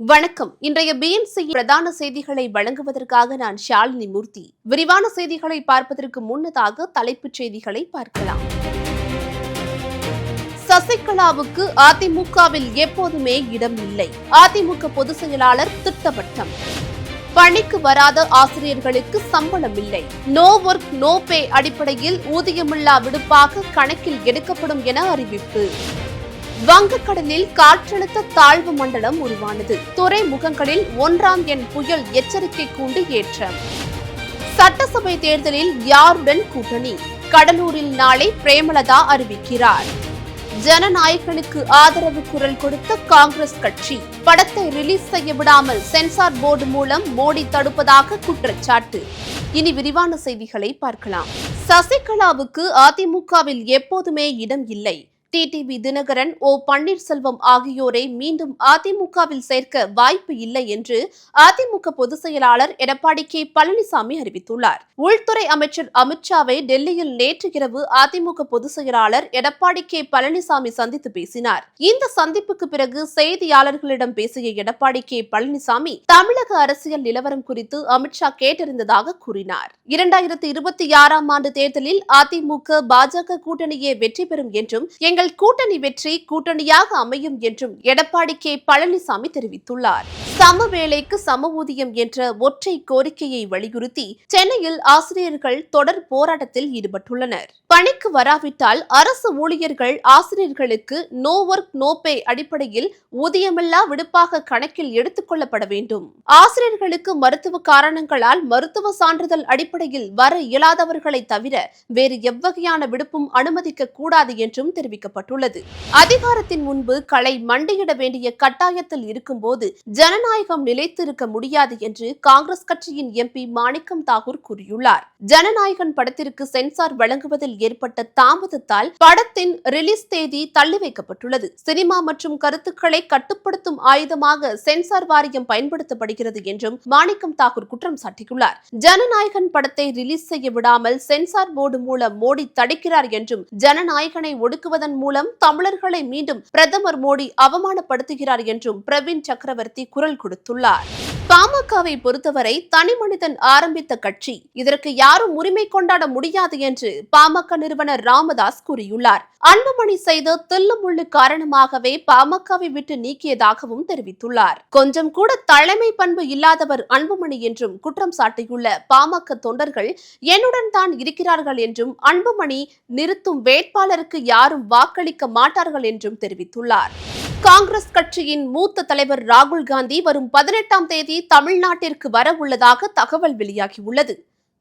வணக்கம். இன்றைய பிஎம்சி பிரதான செய்திகளை வழங்குவதற்காக நான் ஷாலினி மூர்த்தி. விரிவான செய்திகளை பார்ப்பதற்கு முன்னதாக தலைப்புச் செய்திகளை பார்க்கலாம். சசிகலாவுக்கு அதிமுகவில் எப்போதுமே இடம் இல்லை. அதிமுக பொதுச் செயலாளர் திட்டவட்டம். பணிக்கு வராத ஆசிரியர்களுக்கு சம்பளம் இல்லை. நோ ஒர்க் நோ பே அடிப்படையில் ஊதியமில்லா விடுப்பாக கணக்கில் எடுக்கப்படும் என அறிவிப்பு. வங்கக்கடலில் காற்றழுத்த தாழ்வு மண்டலம் உருவானது. துறைமுகங்களில் ஒன்றாம் எண் புயல் எச்சரிக்கை கூண்டு ஏற்றம். சட்டசபை தேர்தலில் யாருடன் கூட்டணி? கடலூரில் நாளை பிரேமலதா அறிவிக்கிறார். ஜனநாயகனுக்கு ஆதரவு குரல் கொடுத்த காங்கிரஸ் கட்சி. படத்தை ரிலீஸ் செய்ய விடாமல் சென்சார் போர்டு மூலம் மோடி தடுப்பதாக குற்றச்சாட்டு. இனி விரிவான செய்திகளை பார்க்கலாம். சசிகலாவுக்கு அதிமுகவில் எப்போதுமே இடம் இல்லை. டிடிவி தினகரன் ஓ பன்னீர்செல்வம் ஆகியோரை மீண்டும் அதிமுகவில் சேர்க்க வாய்ப்பு இல்லை என்று அதிமுக பொதுச் செயலாளர் எடப்பாடி கே. பழனிசாமி அறிவித்துள்ளார். உள்துறை அமைச்சர் அமித்ஷாவை டெல்லியில் நேற்று இரவு அதிமுக பொதுச் செயலாளர் எடப்பாடி கே. பழனிசாமி சந்தித்து பேசினார். இந்த சந்திப்புக்கு பிறகு செய்தியாளர்களிடம் பேசிய எடப்பாடி கே. பழனிசாமி தமிழக அரசியல் நிலவரம் குறித்து அமித்ஷா கேட்டறிந்ததாக கூறினார். இரண்டாயிரத்தி இருபத்தி ஆறாம் ஆண்டு தேர்தலில் அதிமுக பாஜக கூட்டணியே வெற்றி பெறும் என்றும் எங்கள் கூட்டணி வெற்றி கூட்டணியாக அமையும் என்றும் எடப்பாடி கே. பழனிசாமி தெரிவித்துள்ளார். சம வேலைக்கு சம ஊதியம் என்ற ஒற்றை கோரிக்கையை வலியுறுத்தி சென்னையில் ஆசிரியர்கள் தொடர் போராட்டத்தில் ஈடுபட்டுள்ளனர். பணிக்கு வராவிட்டால் அரசு ஊழியர்கள் ஆசிரியர்களுக்கு நோ ஒர்க் நோ பே அடிப்படையில் ஊதியமில்லா விடுப்பாக கணக்கில் எடுத்துக் கொள்ளப்பட வேண்டும். ஆசிரியர்களுக்கு மருத்துவ காரணங்களால் மருத்துவ சான்றிதழ் அடிப்படையில் வர இயலாதவர்களை தவிர வேறு எவ்வகையான விடுப்பும் அனுமதிக்க கூடாது என்றும் தெரிவிக்கப்பட்டுள்ளது அதிகாரத்தின் முன்பு களை மண்டியிட வேண்டிய கட்டாயத்தில் இருக்கும்போது ஜனநாயகம் நிலைத்திருக்க முடியாது என்று காங்கிரஸ் கட்சியின் எம்பி மாணிக்கம் தாகூர் கூறியுள்ளார். ஜனநாயகன் படத்திற்கு சென்சார் வழங்குவதில் ஏற்பட்ட தாமதத்தால் படத்தின் ரிலீஸ் தேதி தள்ளி வைக்கப்பட்டுள்ளது. சினிமா மற்றும் கருத்துக்களை கட்டுப்படுத்தும் ஆயுதமாக சென்சார் வாரியம் பயன்படுத்தப்படுகிறது என்றும் மாணிக்கம் தாகூர் குற்றம் சாட்டியுள்ளார். ஜனநாயகன் படத்தை ரிலீஸ் செய்ய விடாமல் சென்சார் போர்டு மூலம் மோடி தடுக்கிறார் என்றும் ஜனநாயகனை ஒடுக்குவதன் மூலம் தமிழர்களை மீண்டும் பிரதமர் மோடி அவமானப்படுத்துகிறார் என்றும் பிரவீன் சக்கரவர்த்தி குரல் கொடுத்துள்ளார். பாமகவை பொறுத்தவரை தனிமனிதன் ஆரம்பித்த கட்சி. இதற்கு யாரும் உரிமை கொண்டாட முடியாது என்று பாமக நிறுவனர் ராமதாஸ் கூறியுள்ளார். அன்புமணி செய்த தில்லுமுள்ளு காரணமாகவே பாமகவை விட்டு நீக்கியதாகவும் தெரிவித்துள்ளார். கொஞ்சம் கூட தலைமை பண்பு இல்லாதவர் அன்புமணி என்றும் குற்றம் சாட்டியுள்ள பாமக தொண்டர்கள் என்னுடன் தான் இருக்கிறார்கள் என்றும் அன்புமணி நிறுத்தும் வேட்பாளருக்கு யாரும் வாக்களிக்க மாட்டார்கள் என்றும் தெரிவித்துள்ளார். காங்கிரஸ் கட்சியின் மூத்த தலைவர் ராகுல் காந்தி வரும் பதினெட்டாம் தேதி தமிழ்நாட்டிற்கு வர உள்ளதாக தகவல் வெளியாகியுள்ளது.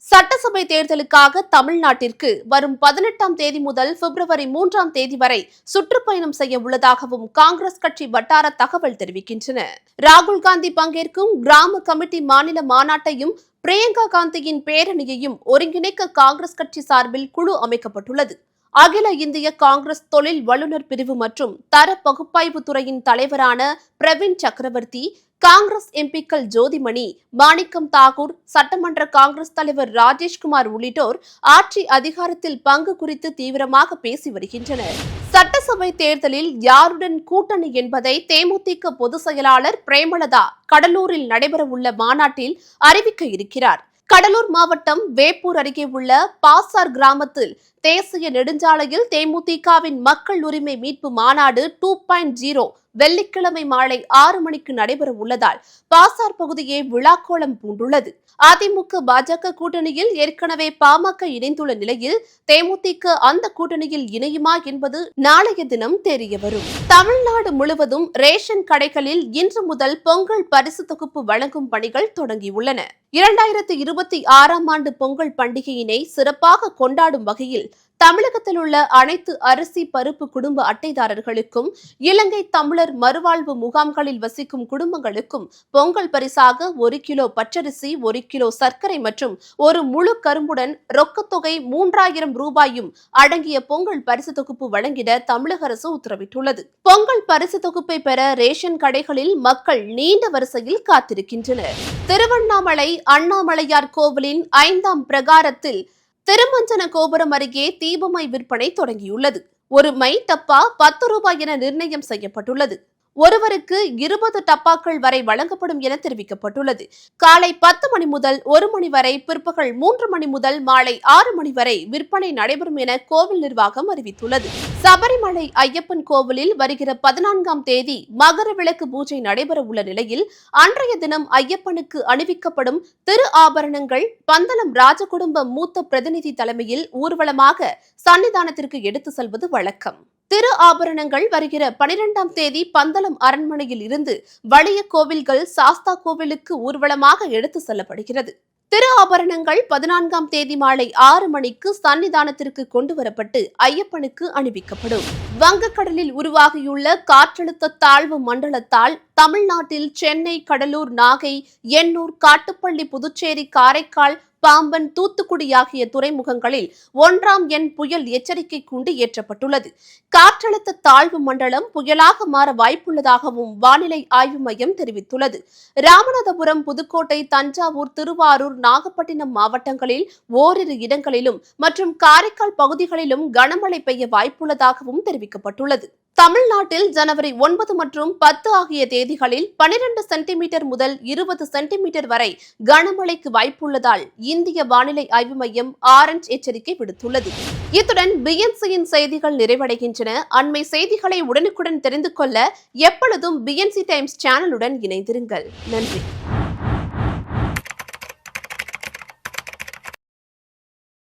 சட்டசபை தேர்தலுக்காக தமிழ்நாட்டிற்கு வரும் பதினெட்டாம் தேதி முதல் பிப்ரவரி மூன்றாம் தேதி வரை சுற்றுப்பயணம் செய்ய உள்ளதாகவும் காங்கிரஸ் கட்சி வட்டார தகவல் தெரிவிக்கின்றன. ராகுல் காந்தி பங்கேற்கும் கிராம கமிட்டி மாநில மாநாட்டையும் பிரியங்கா காந்தியின் பேரணியையும் ஒருங்கிணைக்க காங்கிரஸ் கட்சி சார்பில் குழு அமைக்கப்பட்டுள்ளது. அகில இந்திய காங்கிரஸ் தொழில் வல்லுநர் பிரிவு மற்றும் தர பகுப்பாய்வு துறையின் தலைவரான பிரவீன் சக்கரவர்த்தி காங்கிரஸ் எம்பிக்கள் ஜோதிமணி மாணிக்கம் தாகூர் சட்டமன்ற காங்கிரஸ் தலைவர் ராஜேஷ்குமார் உள்ளிட்டோர் ஆட்சி அதிகாரத்தில் பங்கு குறித்து தீவிரமாக பேசி வருகின்றனர். சட்டசபை தேர்தலில் யாருடன் கூட்டணி என்பதை தேமுதிக பொதுச் செயலாளர் பிரேமலதா கடலூரில் நடைபெறவுள்ள மாநாட்டில் அறிவிக்க இருக்கிறார். கடலூர் மாவட்டம் வேப்பூர் அருகே உள்ள பாசார் கிராமத்தில் தேசிய நெடுஞ்சாலையில் தேமுதிகவின் மக்கள் உரிமை மீட்பு மாநாடு டூ பாயிண்ட் ஜீரோ வெள்ளிக்கிழமை மாலை ஆறு மணிக்கு நடைபெற உள்ளதால் பாசார் பகுதியே விழாக்கோளம் பூண்டுள்ளது. அதிமுக பாஜக கூட்டணியில் ஏற்கனவே பாமக இணைந்துள்ள நிலையில் தேமுதிக அந்த கூட்டணியில் இணையுமா என்பது நாளைய தினம் தெரியவரும். தமிழ்நாடு முழுவதும் ரேஷன் கடைகளில் இன்று முதல் பொங்கல் பரிசு தொகுப்பு வழங்கும் பணிகள் தொடங்கியுள்ளன. இரண்டாயிரத்தி இருபத்தி ஆறாம் ஆண்டு பொங்கல் பண்டிகையினை சிறப்பாக கொண்டாடும் வகையில் தமிழகத்தில் உள்ள அனைத்து அரிசி பருப்பு குடும்ப அட்டைதாரர்களுக்கும் இலங்கை தமிழர் மறுவாழ்வு முகாம்களில் வசிக்கும் குடும்பங்களுக்கும் பொங்கல் பரிசாக ஒரு கிலோ பச்சரிசி ஒரு கிலோ சர்க்கரை மற்றும் ஒரு முழு கரும்புடன் ரொக்கத்தொகை மூன்றாயிரம் ரூபாயும் அடங்கிய பொங்கல் பரிசு தொகுப்பு வழங்கிட தமிழக அரசு உத்தரவிட்டுள்ளது. பொங்கல் பரிசு தொகுப்பை பெற ரேஷன் கடைகளில் மக்கள் நீண்ட வரிசையில் காத்திருக்கின்றனர். திருவண்ணாமலை அண்ணாமலையார் கோவிலின் ஐந்தாம் பிரகாரத்தில் திருமஞ்சன கோபுரம் அருகே தீபமாய் விற்பனை தொடங்கியுள்ளது. ஒரு மை டப்பா பத்து ரூபாய் என நிர்ணயம் செய்யப்பட்டுள்ளது. ஒருவருக்கு இருபது டப்பாக்கள் வரை வழங்கப்படும் என தெரிவிக்கப்பட்டுள்ளது. காலை பத்து மணி முதல் ஒரு மணி வரை பிற்பகல் மூன்று மணி முதல் மாலை ஆறு மணி வரை விற்பனை நடைபெறும் என கோவில் நிர்வாகம் அறிவித்துள்ளது. சபரிமலை ஐயப்பன் கோவிலில் வருகிற பதினான்காம் தேதி மகர விளக்கு பூஜை நடைபெற உள்ள நிலையில் அன்றைய தினம் ஐயப்பனுக்கு அணிவிக்கப்படும் திரு ஆபரணங்கள் பந்தளம் ராஜகுடும்ப மூத்த பிரதிநிதி தலைமையில் ஊர்வலமாக சன்னிதானத்திற்கு எடுத்து செல்வது வழக்கம். திரு ஆபரணங்கள் வருகிற பனிரெண்டாம் தேதி பந்தளம் அரண்மனையில் இருந்து வலிய கோவில்கள் சாஸ்தா கோவிலுக்கு ஊர்வலமாக எடுத்து செல்லப்படுகிறது. திரு ஆபரணங்கள் பதினான்காம் தேதி மாலை ஆறு மணிக்கு சன்னிதானத்திற்கு கொண்டு வரப்பட்டு ஐயப்பனுக்கு அணிவிக்கப்படும். வங்கக்கடலில் உருவாகியுள்ள காற்றழுத்த தாழ்வு மண்டலத்தால் தமிழ்நாட்டில் சென்னை கடலூர் நாகை எண்ணூர் காட்டுப்பள்ளி புதுச்சேரி காரைக்கால் பாம்பன் தூத்துக்குடி ஆகிய துறைமுகங்களில் ஒன்றாம் எண் புயல் எச்சரிக்கை கூண்டு ஏற்றப்பட்டுள்ளது. காற்றழுத்த தாழ்வு மண்டலம் புயலாக மாற வாய்ப்புள்ளதாகவும் வானிலை ஆய்வு மையம் தெரிவித்துள்ளது. ராமநாதபுரம் புதுக்கோட்டை தஞ்சாவூர் திருவாரூர் நாகப்பட்டினம் மாவட்டங்களில் ஓரிரு இடங்களிலும் மற்றும் காரைக்கால் பகுதிகளிலும் கனமழை பெய்ய வாய்ப்புள்ளதாகவும் தெரிவிக்கப்பட்டுள்ளது. தமிழ்நாட்டில் ஜனவரி ஒன்பது மற்றும் பத்து ஆகிய தேதிகளில் பனிரெண்டு சென்டிமீட்டர் முதல் இருபது சென்டிமீட்டர் வரை கனமழைக்கு வாய்ப்புள்ளதால் இந்திய வானிலை ஆய்வு மையம் ஆரஞ்ச் எச்சரிக்கை விடுத்துள்ளது. இத்துடன் பிஎன்சியின் செய்திகள் நிறைவடைகின்றன. அண்மை செய்திகளை உடனுக்குடன் தெரிந்து கொள்ள எப்பொழுதும் பிஎன்சி டைம்ஸ் சேனலுடன் இணைந்திருங்கள். நன்றி.